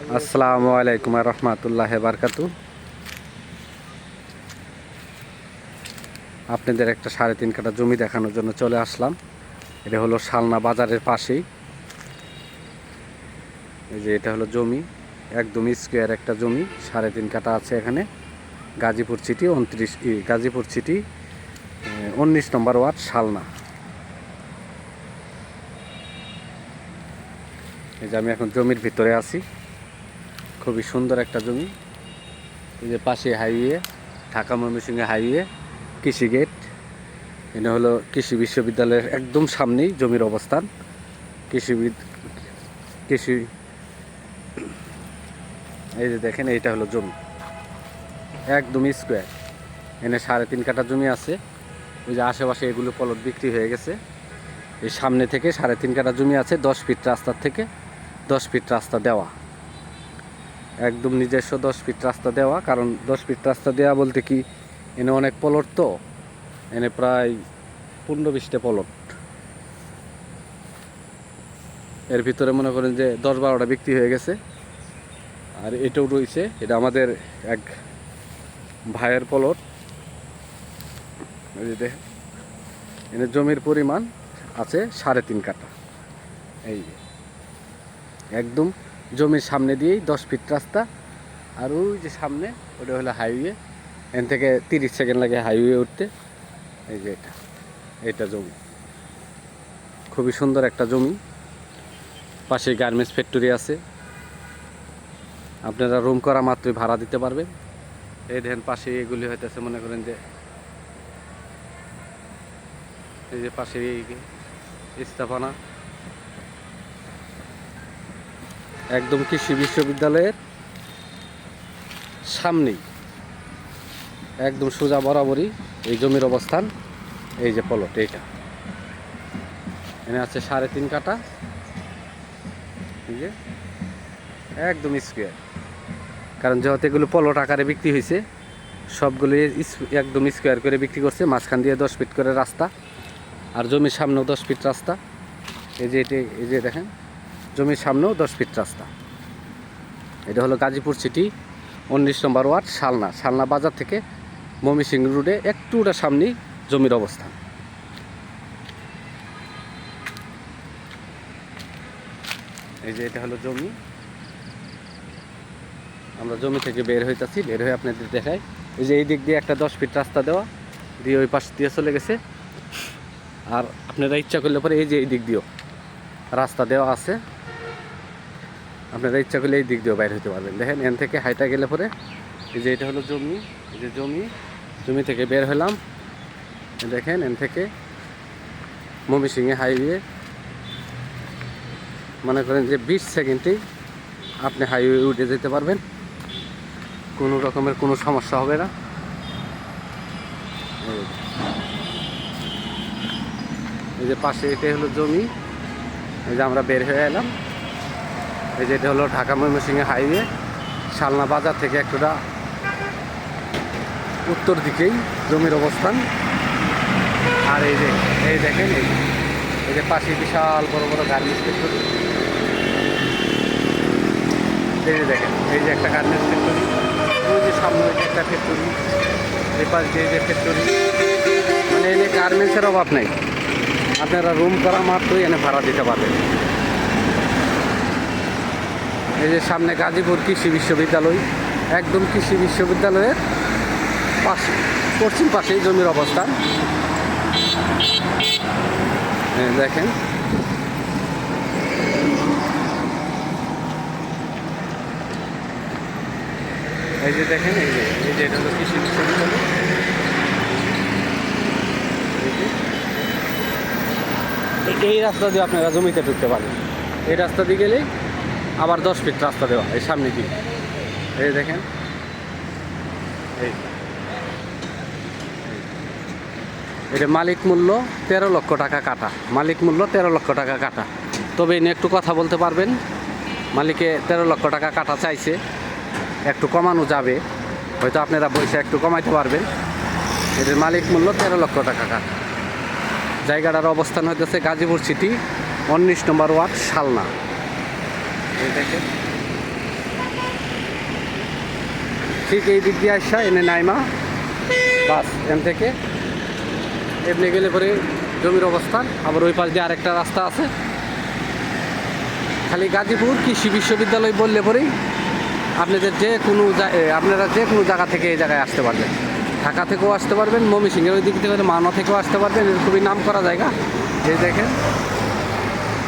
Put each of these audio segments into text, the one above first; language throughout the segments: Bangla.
আসসালামু আলাইকুম রহমতুল্লাহ বারকাতু। আপনাদের একটা সাড়ে তিন কাটা জমি দেখানোর জন্য চলে আসলাম। এটা হলো শালনা বাজারের পাশেই। এই যে এটা হলো জমি, একদম স্কোয়ার একটা জমি, সাড়ে তিন কাটা আছে এখানে। গাজীপুর সিটি উনত্রিশ গাজীপুর সিটি উনিশ নম্বর ওয়ার্ড শালনা। এই যে আমি এখন জমির ভিতরে আছি। খুবই সুন্দর একটা জমি। এই যে পাশে হাইওয়ে, ঢাকা ময়মনসিংহে হাইওয়ে, কৃষি গেট। এটা হলো কৃষি বিশ্ববিদ্যালয়ের একদম সামনেই জমির অবস্থান। কৃষি বিদ- কৃষি এই যে দেখেন, এইটা হলো জমি। একদম স্কোয়ার। এনে সাড়ে তিন কাঠা জমি আছে। ওই যে আশেপাশে এগুলো পলট বিক্রি হয়ে গেছে। এই সামনে থেকে সাড়ে তিন কাঠা জমি আছে, দশ ফিট রাস্তার থেকে দশ ফিট রাস্তা দেওয়া। একদম নিজস্ব দশ ফিট রাস্তা দেওয়া, কারণ দশ ফিট রাস্তা দেওয়া বলতে কি, এনে অনেক পলট তো, এনে প্রায় পনেরো বিশটা পলট। এর ভিতরে মনে করেন যে দশ বারোটা বিক্রি হয়ে গেছে। আর এটাও রয়েছে, এটা আমাদের এক ভাইয়ের পলট। এনে জমির পরিমাণ আছে সাড়ে তিন কাঠা। এই একদম জমির সামনে দিয়েই দশ ফিট রাস্তা। আর ওই যে সামনে, ওটা হলো হাইওয়ে এখান থেকে তিরিশ সেকেন্ড লাগে হাইওয়ে উঠতে। এই যে এটা এটা জমি। খুবই সুন্দর একটা জমি। পাশে গার্মেন্টস ফ্যাক্টরি আছে। আপনারা রুম করা মাত্রই ভাড়া দিতে পারবেন। এই দেখেন পাশে এগুলি হইতেছে, মনে করেন যে এই যে পাশে স্থাপনা। একদম কৃষি বিশ্ববিদ্যালয়ের সামনেই। একদম সোজা বরাবরই এই জমির অবস্থান, এই যে পলট এইটা। এখানে আছে সাড়ে তিন কাটা একদম স্কোয়ার কারণ যেহেতু এগুলো পলট আকারে বিক্রি হয়েছে, সবগুলো একদম স্কোয়ার করে বিক্রি করছে, মাঝখান দিয়ে দশ ফিট করে রাস্তা, আর জমির সামনেও দশ ফিট রাস্তা। এই যে এটি, এই যে দেখেন জমির সামনেও দশ ফিট রাস্তা। এটা হলো গাজীপুর সিটি, উনিশ নম্বর ওয়ার্ড, শালনা। শালনা বাজার থেকে মমিসিং রোডে একটুটা সামনেই জমির অবস্থান। এই যে এটা হলো জমি। আমরা জমি থেকে বের হইতাছি, বের হয়ে আপনাদের দেখাই। এই যে এই দিক দিয়ে একটা দশ ফিট রাস্তা দেওয়া, দিয়ে ওই পাশ দিয়ে চলে গেছে। আর আপনারা ইচ্ছা করলে পরে এই যে এই দিক দিয়েও রাস্তা দেওয়া আছে। আপনারা ইচ্ছা করলে এই দিক দিয়েও বাইর হতে পারবেন। দেখেন এন থেকে হাইটা গেলে পরে এই যে এটা হলো জমি, এই যে জমি জমি থেকে বের হলাম। দেখেন এন থেকে মমিসিংহে হাইওয়ে। মনে করেন যে বিশ সেকেন্ডেই আপনি হাইওয়ে উঠে যেতে পারবেন। কোনো রকমের কোনো সমস্যা হবে না। এই যে পাশে এটাই হলো জমি। এই যে আমরা বের হয়ে এলাম। এই যে এটা হলো ঢাকা ময়মনসিংহে হাইওয়ে, শালনা বাজার থেকে একটুটা উত্তর দিকেই জমির অবস্থান। আর এই যে, এই দেখেন, এই যে- এই যে পাশে বিশাল বড় বড় গার্মেন্টস ফ্যাক্টরি এই যে দেখেন, এই যে একটা গার্মেন্টস ফ্যাক্টরি ওই যে সামনে ওই যে একটা ফ্যাক্টরি এই পাশ দিয়ে যে ফ্যাক্টরি মানে এনে গার্মেন্টসের অভাব নেই। আপনারা রুম করা মাত্রই এনে ভাড়া দিতে পারবেন। এই যে সামনে গাজীপুর কৃষি বিশ্ববিদ্যালয়, একদম কৃষি বিশ্ববিদ্যালয়ের পাশে, পশ্চিম পাশেই জমির অবস্থান। দেখেন। এই যে দেখেন, এই যে এই যে এটা হলো কৃষি বিশ্ববিদ্যালয়। এই রাস্তা দিয়ে আপনারা জমিতে ঢুকতে পারেন। এই রাস্তা দিয়ে গেলেই আবার দশ ফিট রাস্তা দেওয়া, এই সামনে দিয়ে এই দেখেন। এই। এটা মালিক মূল্য তেরো লক্ষ টাকা কাটা। মালিক মূল্য তেরো লক্ষ টাকা কাটা। তবে এনে একটু কথা বলতে পারবেন। মালিকে তেরো লক্ষ টাকা কাটা চাইছে। একটু কমানো যাবে। হয়তো আপনারা পয়সা একটু কমাইতে পারবেন। এদের মালিক মূল্য তেরো লক্ষ টাকা কাটা। জায়গাটার অবস্থান হইতেছে গাজীপুর সিটি, উনিশ নম্বর ওয়ার্ড, শালনা। ঠিক এই দিক দিয়ে আসা, এনে নাইমা। বাস, এন থেকে। এমনি গেলে পরে জমির অবস্থান। আবার ওই পাশ দিয়ে আরেকটা রাস্তা আছে। খালি গাজীপুর কৃষি বিশ্ববিদ্যালয় বললে পরেই আপনাদের যে কোনো আপনারা যে কোনো জায়গা থেকে এই জায়গায় আসতে পারবেন। ঢাকা থেকেও আসতে পারবেন ময়মনসিংহের ওই দিক থেকে মানা থেকেও আসতে পারবেন। খুবই নাম করা জায়গা। এই দেখেন।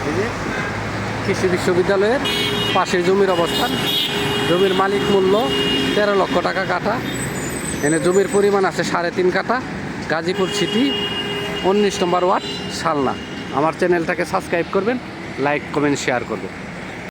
এই যে কৃষি বিশ্ববিদ্যালয়ের পাশে জমির অবস্থান। জমির মালিক মূল্য তেরো লক্ষ টাকা কাটা এনে জমির পরিমাণ আছে সাড়ে তিন কাটা গাজীপুর সিটি, উনিশ নম্বর ওয়ার্ড সালনা আমার চ্যানেলটাকে সাবস্ক্রাইব করবেন, লাইক, কমেন্ট, শেয়ার করবেন।